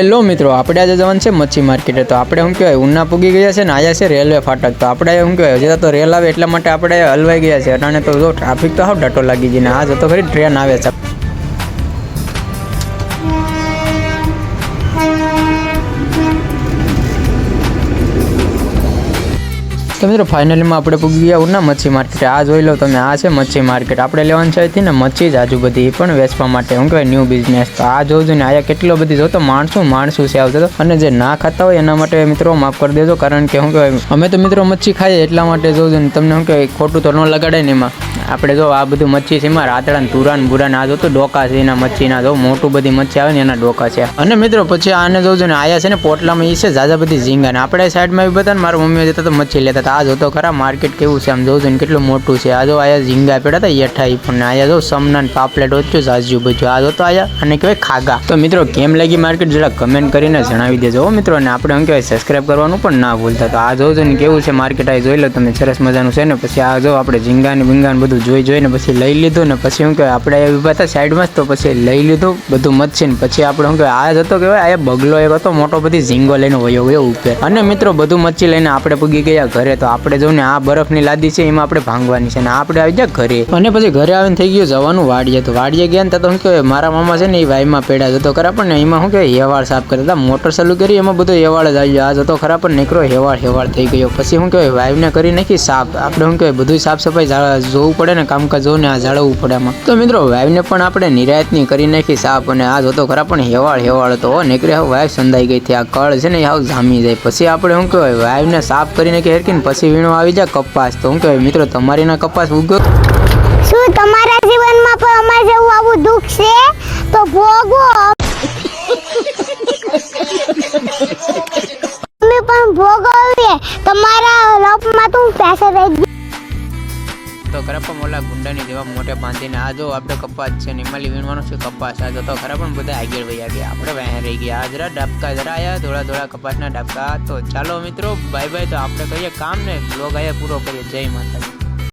Hello મિત્રો, આપણે આજે જવાનું છે મચ્છી માર્કેટે. તો આપણે શું કહેવાય, ઉના પૂગી ગયા છે ને આયા છે રેલવે ફાટક. તો આપણે શું કહેવાય, હજી તો રેલ આવે એટલા માટે આપણે હલવાઈ ગયા છે. અને તો જો ટ્રાફિક તો હાવ ડટો લાગી ગઈ ને આ જતો ખરી ટ્રેન આવે છે. તો મિત્રો ફાઇનલીમાં આપણે પૂગી ગયા ઉના મચ્છી માર્કેટ આ જોઈ લો તમે, આ છે મચ્છી માર્કેટ આપણે લેવાની છે અહીંથી ને મચ્છી જ આજુ બધી પણ વેચવા માટે. શું કહેવાય ન્યૂ બિઝનેસ તો આ જોજો ને, આયા કેટલો બધી જોતો માણસું, માણસો છે આવતો અને જે ના ખાતા હોય એના માટે મિત્રો માફ કરી દેજો, કારણ કે શું કહેવાય, અમે તો મિત્રો મચ્છી ખાઈએ એટલા માટે જોજો ને, તમને શું કહેવાય, ખોટું તો ન લગાડે ને એમાં. આપણે જો આ બધું મચ્છી છે એમાં, રાતડા તુરાન બુરાન આ જોતો ડોકા છે એના મચ્છીના જો મોટું બધી મચ્છી આવે ને એના ડોકા છે. અને મિત્રો, પછી આને જોજો ને, આયા છે ને, પોટલામાં એ છે ઝાઝા બધી ઝીંગા ને. આપણે સાઈડમાં બી બધા ને, મારા મમ્મી જતા તો મચ્છી લેતા આ જોતો ખરા માર્કેટ કેવું છે આમ જોજો ને કેટલું મોટું છે. આ જો આયા ઝીંગા પડ્યા હતા યઠાઈ પણ આયા જો સમના પાપલેટ ઓછું સાજુ બધું. આ જોતો આયા, અને કહેવાય ખાગા. તો મિત્રો, કેમ લાગી માર્કેટ જરા કમેન્ટ કરીને જણાવી દેજો મિત્રો, અને આપણે એમ કહેવાય સબસ્ક્રાઈબ કરવાનું પણ ના ભૂલતા. તો આ જોજો ને કેવું છે માર્કેટ આ જોઈ લો તમે, સરસ મજાનું છે ને? પછી આ જો આપણે ઝીંગા ને બિંગા ને બધું જોઈ જોઈને પછી લઈ લીધું ને પછી શું કહેવાય, આપણે ઊભા હતા સાઈડમાં જ તો પછી લઈ લીધું, બધું મચ્છી ને પછી આપણે શું કહેવાય, આ જ કહેવાય આ બગલો એક હતો, મોટો બધી ઝીંગો લઈને વયો ગયો ઉપર. અને મિત્રો, બધું મચ્છી લઈને આપણે પૂગી ગયા, ઘરે તો આપણે જો ને આ બરફની લાદી છે એમાં આપણે ભાંગવાની છે ને આપણે આવી જાય ઘરે. અને પછી ઘરે આવીને થઈ ગયું જવાનું વાડીએ. તો વાડીએ ગયા ને તો શું કહેવાય મારા મામા છે ને એ વાઈમાં પેડા જતો ખરા પણ એમાં શું કહેવાય હેવાળ સાફ કરતા હતા. મોટર ચાલુ કરી એમાં બધો હેવાળ જ આવી ગયો. આ જતો ખરા પણ નીકળો હેવાળ હેવાળ થઈ ગયો. પછી શું કહેવાય વાઈવને કરી નાખી સાફ. આપણે શું કહેવાય બધું સાફ સફાઈ જોવું પડે ને કામકાજ જોવું ને આ જાળવવું પડે આમાં. તો મિત્રો વાઈવને પણ આપણે નિરાયતની કરી નાખી સાફ અને આ જોતો ખરા પણ હેવાળ હેવાળ હો, નીકળે હવે વાઈવ સંધાઈ ગઈ હતી. આ કળ છે ને હાવ જામી જાય. પછી આપણે શું કહેવાય વાઈવને સાફ કરી નાખી હેરકીને પછી વીણો આવી જાય કપાસ. તો શું કહેવાય, મિત્રો તમારી ના કપાસ ઉગ્યો. શું તમારા જીવનમાં પણ અમારા જેવું આવું દુઃખ છે? તો ભોગવો. અમે પણ ભોગવીએ. તમારા લોપમાં તું પૈસા રહી તો ખરા પણ ઓલા ગુંડાની જેવા મોટે બાંધીને આ જો આપણે કપાસ છે ને એમાં વીણવાનો છે કપાસ. આ તો ખરા પણ બધા આગળ વહી ગયા. આપણે વહે રહી ગયા. આ જરા ડાબકા જરા આયા થોડા થોડા કપાસના ડાબકા. તો ચાલો મિત્રો બાય બાય તો આપણે કહીએ કામ ને બ્લોગ આયા પૂરો કરીએ. જય માતાજી.